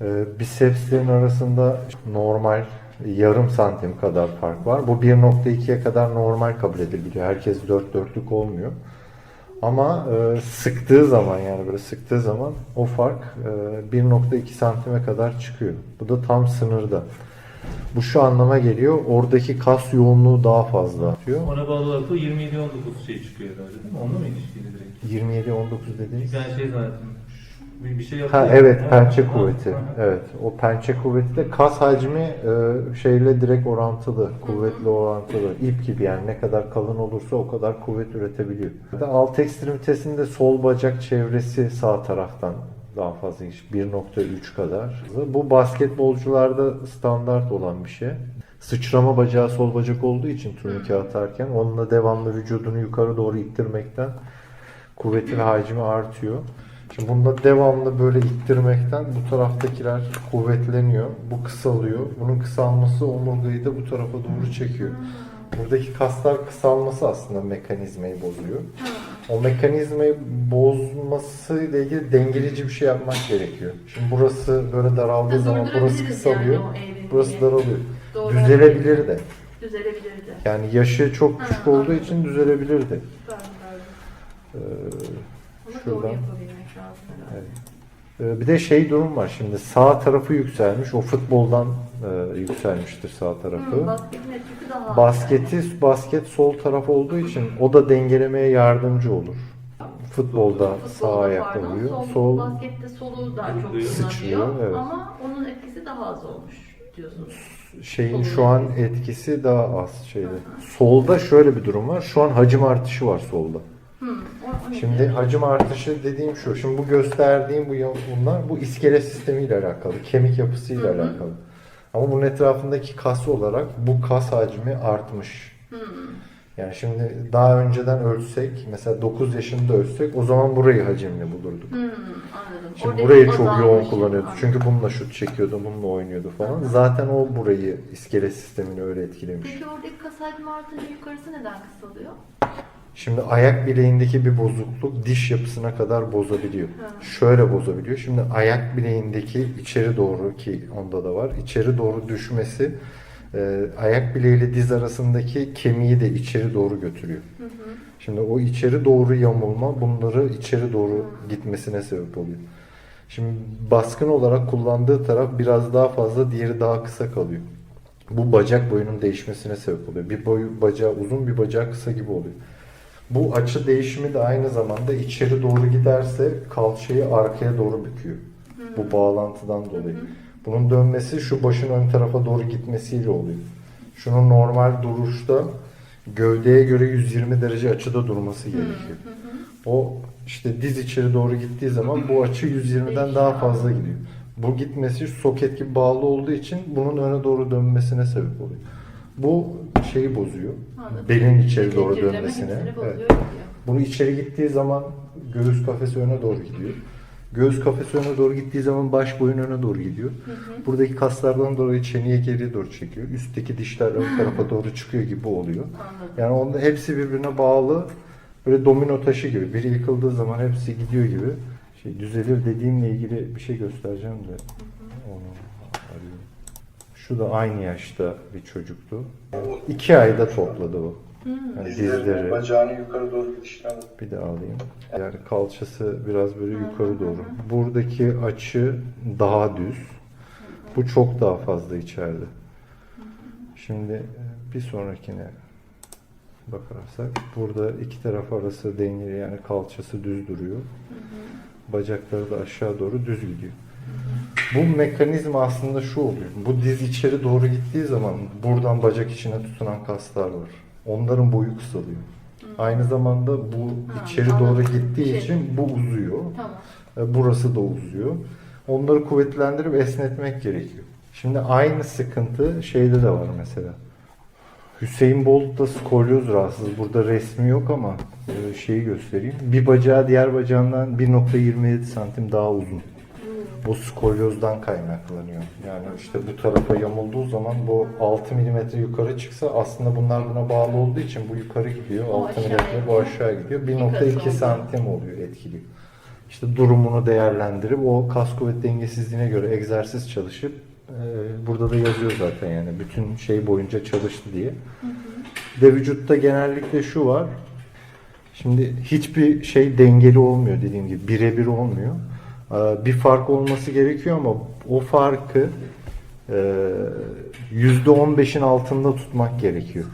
Ee, Bisepslerin arasında normal yarım santim kadar fark var. Bu 1.2'ye kadar normal kabul edilebiliyor. Herkes dört dörtlük olmuyor. Ama e, sıktığı zaman yani böyle sıktığı zaman o fark e, 1.2 santime kadar çıkıyor. Bu da tam sınırda. Bu şu anlama geliyor. Oradaki kas yoğunluğu daha fazla atıyor. Ona bağlı olarak da 27-19 şey çıkıyor herhalde değil mi? Onunla mı ilişkili direkt? 27-19 dediğiniz. Ben şey zannettim. Bir, bir şey. Ha evet Ha, pençe ha, kuvveti. ha. Evet o pençe kuvveti de kas hacmi e, şeyle direkt orantılı, kuvvetle orantılı. İp gibi yani ne kadar kalın olursa o kadar kuvvet üretebiliyor. Alt ekstremitesinde sol bacak çevresi sağ taraftan daha fazla iş 1.3 kadar. Bu basketbolcularda standart olan bir şey. Sıçrama bacağı sol bacak olduğu için turnike atarken onunla devamlı vücudunu yukarı doğru ittirmekten kuvveti ve hacmi artıyor. Şimdi bunda devamlı böyle ittirmekten bu taraftakiler kuvvetleniyor. Bu kısalıyor. Bunun kısalması omurgayı da bu tarafa doğru çekiyor. Buradaki kaslar kısalması aslında mekanizmayı bozuyor. O mekanizmayı bozması ile ilgili dengeleyici bir şey yapmak gerekiyor. Şimdi burası böyle daraldığı zaman burası kısalıyor. yani. Burası daralıyor. Doğru. Düzelebilir de. Düzelebilirdi. Yani yaşı çok küçük Ha, olduğu anladım. için düzelebilir de. Ee, Şuradan. Evet. Ee, Bir de şey durum var şimdi sağ tarafı yükselmiş. O futboldan e, yükselmiştir sağ tarafı. Hı, basketin daha. Basketi basket sol taraf olduğu için o da dengelemeye yardımcı olur. Futbolda Futbolda sağ ayakta oluyor. Sol, Sol baskette solu daha çok Sıçrıyor, evet. Ama onun etkisi daha az olmuş diyorsunuz. şeyin şu an etkisi daha az şeyde. Solda şöyle bir durum var. Şu an hacim artışı var solda. Hı, Şimdi hacim artışı dediğim şu. Şimdi bu gösterdiğim bu bunlar bu iskelet sistemiyle alakalı, kemik yapısıyla Hı hı. alakalı. Ama bunun etrafındaki kas olarak bu kas hacmi artmış. Hı, Yani şimdi daha önceden ölçsek, mesela 9 yaşında ölçsek o zaman burayı hacimli bulurduk. hı, anladım. Şimdi Oradaki burayı çok yoğun kullanıyordu. Anladım. Çünkü bununla şut çekiyordu, bununla oynuyordu falan. Zaten o burayı iskelet sistemini öyle etkilemiş. Peki oradaki kas hacmi artınca yukarısı neden kısalıyor? Şimdi ayak bileğindeki bir bozukluk diş yapısına kadar bozabiliyor. Ha. Şöyle bozabiliyor. Şimdi ayak bileğindeki içeri doğru ki onda da var. içeri doğru düşmesi e, ayak bileğiyle diz arasındaki kemiği de içeri doğru götürüyor. Hı hı. Şimdi o içeri doğru yamulma bunları içeri doğru gitmesine sebep oluyor. Şimdi baskın olarak kullandığı taraf biraz daha fazla, diğeri daha kısa kalıyor. Bu bacak boyunun değişmesine sebep oluyor. Bir boyu bacağı uzun, bir bacağı kısa gibi oluyor. Bu açı değişimi de aynı zamanda içeri doğru giderse kalçayı arkaya doğru büküyor. Bu bağlantıdan dolayı. Bunun dönmesi şu başın ön tarafa doğru gitmesiyle oluyor. Şunun normal duruşta gövdeye göre 120 derece açıda durması gerekiyor. O işte diz içeri doğru gittiği zaman bu açı 120'den daha fazla gidiyor. Bu gitmesi soket gibi bağlı olduğu için bunun öne doğru dönmesine sebep oluyor. Bu şeyi bozuyor. Anladım. Belin içeri doğru Zincirleme dönmesine. hepsini bozuyor, Evet. gidiyor. Bunu içeri gittiği zaman göğüs kafesi öne doğru gidiyor. Göğüs kafesi öne doğru gittiği zaman baş boyun öne doğru gidiyor. Buradaki kaslardan dolayı çeneye geriye doğru çekiyor. Üstteki dişler ön tarafa doğru çıkıyor gibi oluyor. Anladım. Yani onda hepsi birbirine bağlı. Böyle domino taşı gibi. Biri yıkıldığı zaman hepsi gidiyor gibi. Şey düzelir dediğimle ilgili bir şey göstereceğim de onu. Şu da aynı yaşta bir çocuktu. İki ayda topladı bu. Yani Dizlerini, dizleri. bacağını yukarı doğru gidişini Bir de alayım. Yani kalçası biraz böyle yukarı doğru. Buradaki açı daha düz. Bu çok daha fazla içeride. Şimdi e, bir sonrakine bakarsak burada iki taraf arası dengeli yani kalçası düz duruyor. Bacakları da aşağı doğru düz gidiyor. Bu mekanizma aslında şu oluyor. Bu diz içeri doğru gittiği zaman buradan bacak içine tutunan kaslar var. Onların boyu kısalıyor. Aynı zamanda bu Ha, içeri doğru anladım. gittiği Şey- için bu uzuyor. Tamam. E, Burası da uzuyor. Onları kuvvetlendirip esnetmek gerekiyor. Şimdi aynı sıkıntı şeyde de var mesela. Hüseyin Bolt da skolyoz rahatsız. Burada resmi yok ama e, şeyi göstereyim. Bir bacağı diğer bacağından 1.27 santim daha uzun. Bu skolyozdan kaynaklanıyor. Yani işte bu tarafa yamulduğu zaman bu 6 milimetre yukarı çıksa aslında bunlar buna bağlı olduğu için bu yukarı gidiyor. O 6 aşağı milimetre bu aşağı gidiyor. İki 1.2 katı oluyor. santim oluyor etkiliyor. İşte durumunu değerlendirip o kas kuvvet dengesizliğine göre egzersiz çalışıp e, burada da yazıyor zaten yani bütün şey boyunca çalıştı diye. De vücutta genellikle şu var. Şimdi hiçbir şey dengeli olmuyor dediğim gibi birebir olmuyor. Ee, Bir fark olması gerekiyor ama o farkı e, %15'in altında tutmak gerekiyor.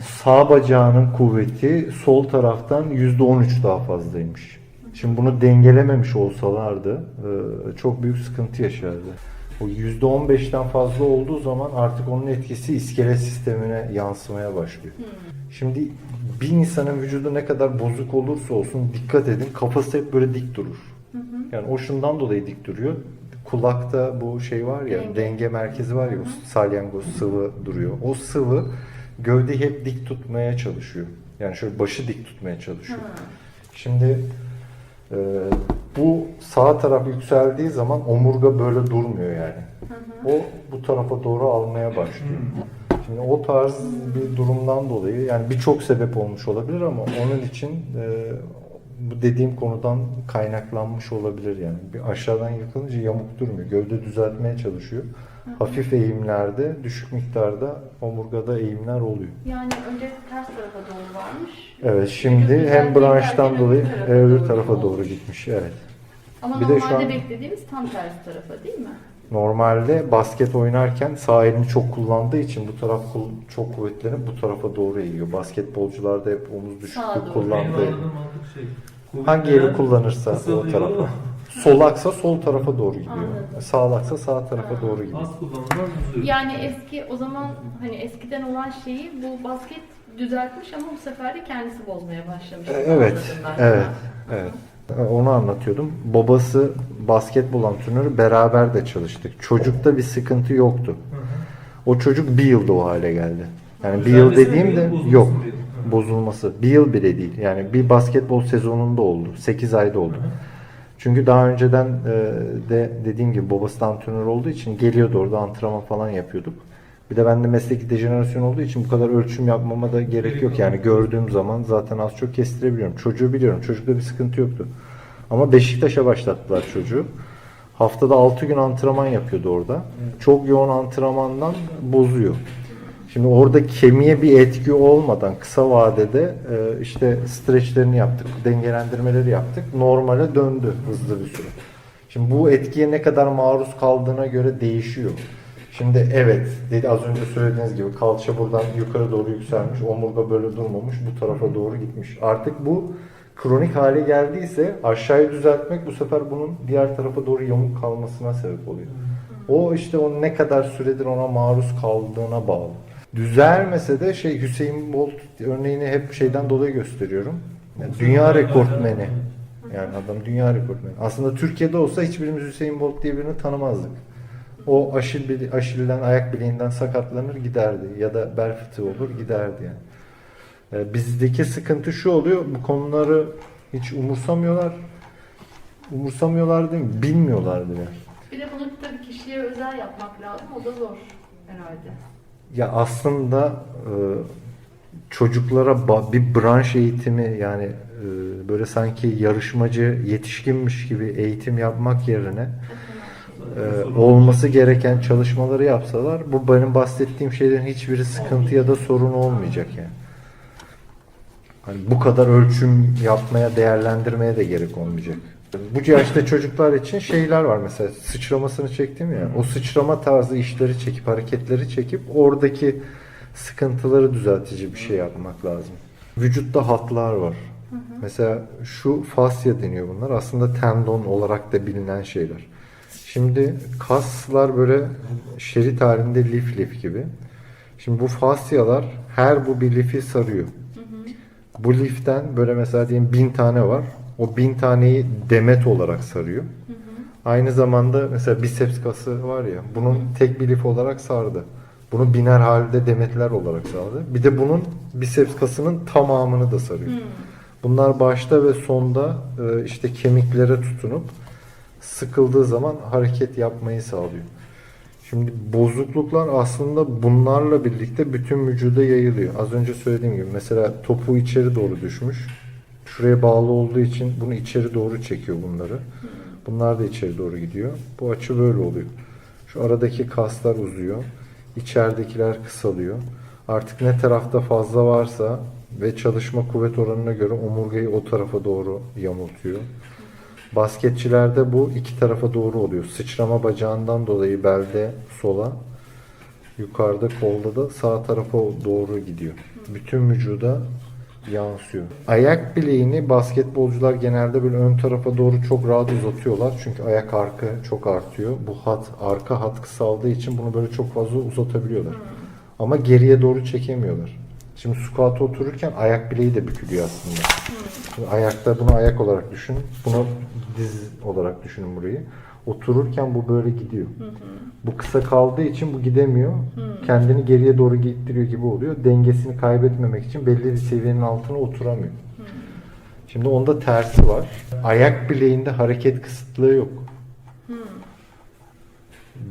Sağ bacağının kuvveti sol taraftan %13 daha fazlaymış. Şimdi bunu dengelememiş olsalardı e, çok büyük sıkıntı yaşardı. O %15'ten fazla olduğu zaman artık onun etkisi iskelet sistemine yansımaya başlıyor. Şimdi bir insanın vücudu ne kadar bozuk olursa olsun dikkat edin kafası hep böyle dik durur. Yani o şundan dolayı dik duruyor. Kulakta bu şey var ya Denge. denge, merkezi var ya o salyangoz sıvı duruyor. O sıvı gövdeyi hep dik tutmaya çalışıyor. Yani şöyle başı dik tutmaya çalışıyor. Şimdi e, bu sağ taraf yükseldiği zaman omurga böyle durmuyor yani. O bu tarafa doğru almaya başlıyor. Şimdi o tarz bir durumdan dolayı yani birçok sebep olmuş olabilir ama onun için e, bu dediğim konudan kaynaklanmış olabilir yani. Bir aşağıdan yıkılınca yamuk durmuyor. Gövde düzeltmeye çalışıyor. Hafif eğimlerde, düşük miktarda omurgada eğimler oluyor. Yani önce ters tarafa doğru varmış. Evet şimdi hem branştan dolayı öbür tarafa doğru doğru gitmiş. Evet. Ama Bir de şu an- beklediğimiz tam tersi tarafa değil mi? Normalde basket oynarken sağ elini çok kullandığı için bu taraf kul- çok kuvvetlenip bu tarafa doğru eğiyor. Basketbolcularda hep omuz düşüklüğü kullandığı. şey. Hangi eli kullanırsa o tarafa. Solaksa sol tarafa doğru gidiyor. Anladım. Sağlaksa sağ tarafa Ha. doğru gidiyor. Yani eski o zaman hani eskiden olan şeyi bu basket düzeltmiş ama bu sefer de kendisi bozmaya başlamış. E, Evet, evet, evet. Onu anlatıyordum. Babası basketbol antrenörü beraber de çalıştık. Çocukta bir sıkıntı yoktu. O çocuk bir yılda o hale geldi. Yani bir yıl dediğim de yok. Bozulması. Bir yıl bile değil. Yani bir basketbol sezonunda oldu. 8 ayda oldu. Çünkü daha önceden e, de dediğim gibi babası da antrenör olduğu için geliyordu orada antrenman falan yapıyorduk. Bir de bende mesleki dejenerasyon olduğu için bu kadar ölçüm yapmama da gerek yok. Yani gördüğüm zaman zaten az çok kestirebiliyorum. Çocuğu biliyorum. Çocukta bir sıkıntı yoktu. Ama Beşiktaş'a başlattılar çocuğu. Haftada 6 gün antrenman yapıyordu orada. Çok yoğun antrenmandan bozuyor. Şimdi orada kemiğe bir etki olmadan kısa vadede e, işte streçlerini yaptık, dengelendirmeleri yaptık. Normale döndü hızlı bir süre. Şimdi bu etkiye ne kadar maruz kaldığına göre değişiyor. Şimdi evet, dedi az önce söylediğiniz gibi kalça buradan yukarı doğru yükselmiş, omurga böyle durmamış, bu tarafa doğru gitmiş. Artık bu kronik hale geldiyse aşağıyı düzeltmek bu sefer bunun diğer tarafa doğru yamuk kalmasına sebep oluyor. O işte o ne kadar süredir ona maruz kaldığına bağlı. Düzelmese de şey Hüseyin Bolt örneğini hep şeyden dolayı gösteriyorum. Yani dünya rekortmeni. Yani adam dünya rekortmeni. Aslında Türkiye'de olsa hiçbirimiz Hüseyin Bolt diye birini tanımazdık. O aşil, bile- aşilden, ayak bileğinden sakatlanır giderdi. Ya da bel fıtığı olur giderdi yani. Ee, bizdeki sıkıntı şu oluyor. Bu konuları hiç umursamıyorlar. Umursamıyorlar değil mi? Bilmiyorlar bile. Bir de bunu tabii kişiye özel yapmak lazım. O da zor herhalde. Ya aslında e, çocuklara bir branş eğitimi yani e, böyle sanki yarışmacı yetişkinmiş gibi eğitim yapmak yerine e, olması gereken çalışmaları yapsalar bu benim bahsettiğim şeylerin hiçbiri sıkıntı ya da sorun olmayacak yani. Hani bu kadar ölçüm yapmaya, değerlendirmeye de gerek olmayacak. Bu yaşta çocuklar için şeyler var mesela sıçramasını çektim ya. O sıçrama tarzı işleri çekip hareketleri çekip oradaki sıkıntıları düzeltici bir şey yapmak lazım. Vücutta hatlar var. Mesela şu fasya deniyor bunlar. Aslında tendon olarak da bilinen şeyler. Şimdi kaslar böyle şerit halinde lif lif gibi. Şimdi bu fasyalar her bu bir lifi sarıyor. Bu liften böyle mesela diyelim bin tane var. O bin taneyi demet olarak sarıyor. Aynı zamanda mesela biceps kası var ya bunun tek bir lif olarak sardı. Bunu biner halde demetler olarak sardı. Bir de bunun biceps kasının tamamını da sarıyor. Bunlar başta ve sonda e, işte kemiklere tutunup sıkıldığı zaman hareket yapmayı sağlıyor. Şimdi bozukluklar aslında bunlarla birlikte bütün vücuda yayılıyor. Az önce söylediğim gibi mesela topu içeri doğru düşmüş. Şuraya bağlı olduğu için bunu içeri doğru çekiyor bunları. Bunlar da içeri doğru gidiyor. Bu açı böyle oluyor. Şu aradaki kaslar uzuyor. İçeridekiler kısalıyor. Artık ne tarafta fazla varsa ve çalışma kuvvet oranına göre omurgayı o tarafa doğru yamultuyor. Basketçilerde bu iki tarafa doğru oluyor. Sıçrama bacağından dolayı belde sola, yukarıda kolda da sağ tarafa doğru gidiyor. Bütün vücuda yansıyor. Ayak bileğini basketbolcular genelde böyle ön tarafa doğru çok rahat uzatıyorlar. Çünkü ayak arka çok artıyor. Bu hat arka hat kısaldığı için bunu böyle çok fazla uzatabiliyorlar. Ama geriye doğru çekemiyorlar. Şimdi squat'a otururken ayak bileği de bükülüyor aslında. Şimdi ayakta bunu ayak olarak düşünün. Bunu diz olarak düşünün burayı. Otururken bu böyle gidiyor. Bu kısa kaldığı için bu gidemiyor. Kendini geriye doğru gittiriyor gibi oluyor. Dengesini kaybetmemek için belli bir seviyenin altına oturamıyor. Şimdi onda tersi var. Ayak bileğinde hareket kısıtlığı yok.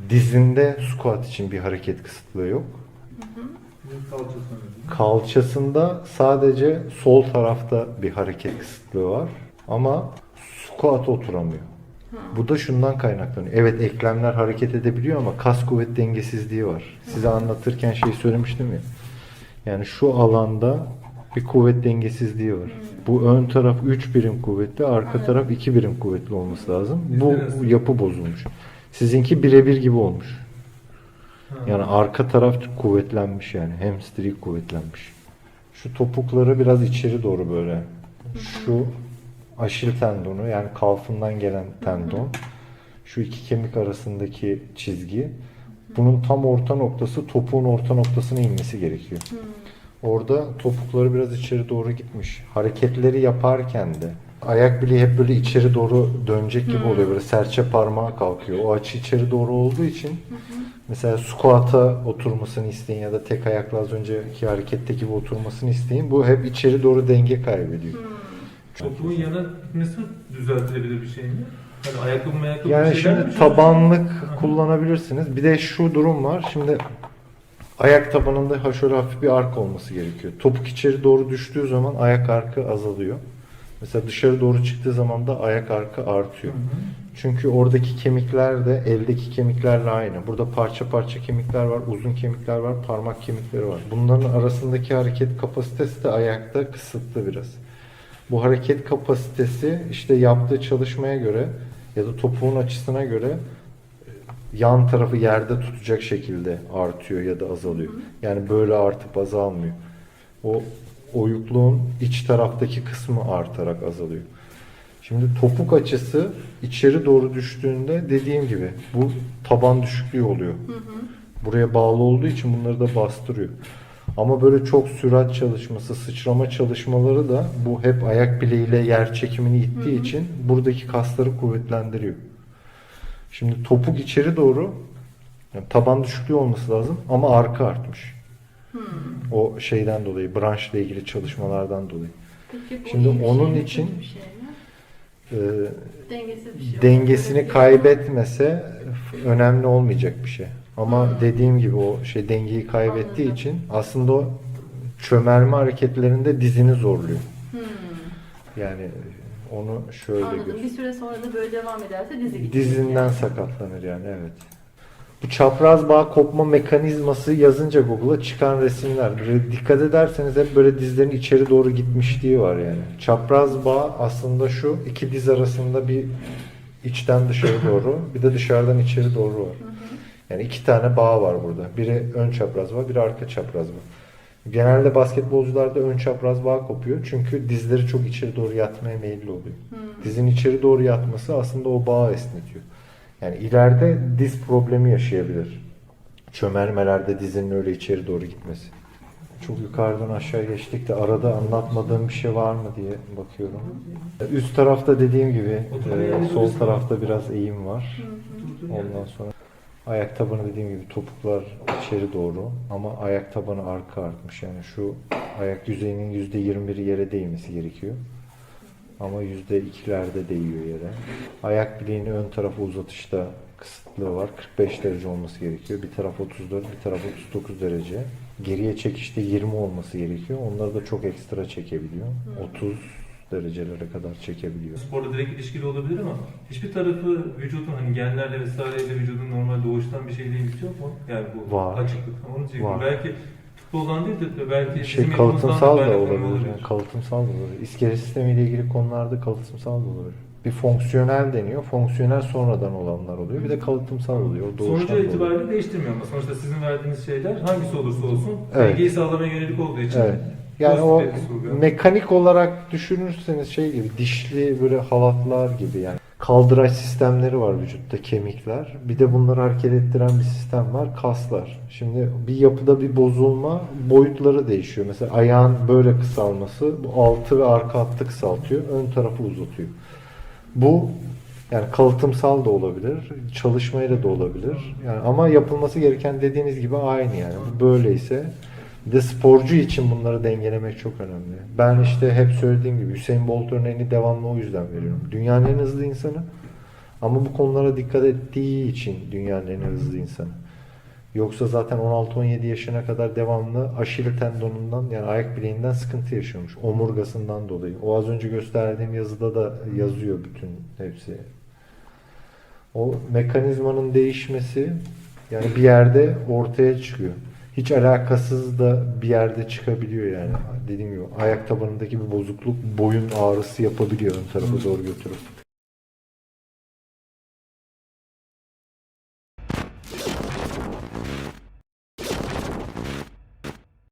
Dizinde squat için bir hareket kısıtlığı yok. Kalçasında sadece sol tarafta bir hareket kısıtlığı var. Ama squat oturamıyor. Bu da şundan kaynaklanıyor. Evet eklemler hareket edebiliyor ama kas kuvvet dengesizliği var. Size anlatırken şey söylemiştim ya. Yani şu alanda bir kuvvet dengesizliği var. Bu ön taraf 3 birim kuvvetli, arka taraf 2 birim kuvvetli olması lazım. Bu yapı bozulmuş. Sizinki birebir gibi olmuş. Yani arka taraf kuvvetlenmiş yani. Hamstring kuvvetlenmiş. Şu topukları biraz içeri doğru böyle. Şu aşil tendonu yani kalfından gelen tendon. Şu iki kemik arasındaki çizgi. Bunun tam orta noktası topuğun orta noktasına inmesi gerekiyor. Orada topukları biraz içeri doğru gitmiş. Hareketleri yaparken de ayak bileği hep böyle içeri doğru dönecek gibi oluyor. Böyle serçe parmağa kalkıyor. O açı içeri doğru olduğu için mesela squat'a oturmasını isteyin ya da tek ayakla az önceki hareketteki gibi oturmasını isteyin. Bu hep içeri doğru denge kaybediyor. Topuğun yana gitmesi düzeltilebilir bir şey mi? Hani ayakkabı mayakkabı Yani bir şeyler mi şimdi düşünüyorsun? tabanlık kullanabilirsiniz. Bir de şu durum var. Şimdi ayak tabanında ha şöyle hafif bir ark olması gerekiyor. Topuk içeri doğru düştüğü zaman ayak arkı azalıyor. Mesela dışarı doğru çıktığı zaman da ayak arkı artıyor. Hı hı. Çünkü oradaki kemikler de eldeki kemiklerle aynı. Burada parça parça kemikler var, uzun kemikler var, parmak kemikleri var. Bunların arasındaki hareket kapasitesi de ayakta kısıtlı biraz. Bu hareket kapasitesi işte yaptığı çalışmaya göre ya da topuğun açısına göre e, yan tarafı yerde tutacak şekilde artıyor ya da azalıyor. Yani böyle artıp azalmıyor. O oyukluğun iç taraftaki kısmı artarak azalıyor. Şimdi topuk açısı içeri doğru düştüğünde dediğim gibi bu taban düşüklüğü oluyor. Buraya bağlı olduğu için bunları da bastırıyor. Ama böyle çok sürat çalışması, sıçrama çalışmaları da bu hep ayak bileğiyle yer çekimini ittiği için buradaki kasları kuvvetlendiriyor. Şimdi topuk içeri doğru yani taban düşüklüğü olması lazım ama arka artmış. O şeyden dolayı, branşla ilgili çalışmalardan dolayı. Peki bu Şimdi iyi bir onun şey mi, için- kötü bir şey mi? Dengesiz bir şey. dengesini kaybetmese f- önemli olmayacak bir şey. Ama Hmm. dediğim gibi o şey dengeyi kaybettiği Anladım. için aslında o çömelme hareketlerinde dizini zorluyor. Hmm, Yani onu şöyle Anladım. Bir süre sonra da böyle devam ederse dizi gidecek. Dizinden sakatlanır yani evet. Bu çapraz bağ kopma mekanizması yazınca Google'a çıkan resimler. Böyle dikkat ederseniz hep böyle dizlerin içeri doğru gitmişliği var yani. Çapraz bağ aslında şu iki diz arasında bir içten dışarı doğru bir de dışarıdan içeri doğru var. Yani iki tane bağ var burada. Biri ön çapraz bağ, biri arka çapraz bağ. Genelde basketbolcularda ön çapraz bağ kopuyor. Çünkü dizleri çok içeri doğru yatmaya meyilli oluyor. Dizin içeri doğru yatması aslında o bağı esnetiyor. Yani ileride diz problemi yaşayabilir. Çömelmelerde dizinin öyle içeri doğru gitmesi. Çok yukarıdan aşağı geçtik de arada anlatmadığım bir şey var mı diye bakıyorum. Üst tarafta dediğim gibi e, sol tarafta biraz eğim var. Ondan sonra ayak tabanı dediğim gibi topuklar içeri doğru ama ayak tabanı arka artmış. Yani şu ayak yüzeyinin %21'i yere değmesi gerekiyor. Ama %2'lerde değiyor yere. Ayak bileğini ön tarafa uzatışta kısıtlığı var. 45 derece olması gerekiyor. Bir taraf 34, bir taraf 39 derece. Geriye çekişte 20 olması gerekiyor. Onları da çok ekstra çekebiliyor. 30 derecelere kadar çekebiliyor. Sporla direkt ilişkili olabilir ama hiçbir tarafı vücudun hani genlerle vesaireyle vücudun normal doğuştan bir şeyle ilgisi yok mu? Yani bu Var. açıklık. Onu diyecektim. Var. Belki futboldan değil de belki Şey bizim kalıtımsal da olabilir. Yani kalıtımsal da olabilir. İskele sistemiyle ilgili konularda kalıtımsal da olabilir. Bir fonksiyonel deniyor. Fonksiyonel sonradan olanlar oluyor. Bir de kalıtımsal oluyor. Sonucu da oluyor. itibariyle değiştirmiyor ama sonuçta sizin verdiğiniz şeyler hangisi olursa olsun Evet. dengeyi sağlamaya yönelik olduğu için Evet. Yani o mekanik olarak düşünürseniz şey gibi dişli böyle halatlar gibi yani kaldıraç sistemleri var vücutta kemikler. Bir de bunları hareket ettiren bir sistem var kaslar. Şimdi bir yapıda bir bozulma boyutları değişiyor. Mesela ayağın böyle kısalması bu altı ve arka hattı kısaltıyor. Ön tarafı uzatıyor. Bu yani kalıtımsal da olabilir, çalışmayla da olabilir. Yani ama yapılması gereken dediğiniz gibi aynı yani. Bu böyleyse bir de sporcu için bunları dengelemek çok önemli. Ben işte hep söylediğim gibi Hüseyin Bolt örneğini devamlı o yüzden veriyorum. Dünyanın en hızlı insanı ama bu konulara dikkat ettiği için dünyanın en hızlı insanı. Yoksa zaten 16-17 yaşına kadar devamlı aşil tendonundan yani ayak bileğinden sıkıntı yaşıyormuş. Omurgasından dolayı. O az önce gösterdiğim yazıda da yazıyor bütün hepsi. O mekanizmanın değişmesi yani bir yerde ortaya çıkıyor. Hiç alakasız da bir yerde çıkabiliyor yani. Dediğim gibi ayak tabanındaki bir bozukluk boyun ağrısı yapabiliyor ön tarafa doğru götürüp.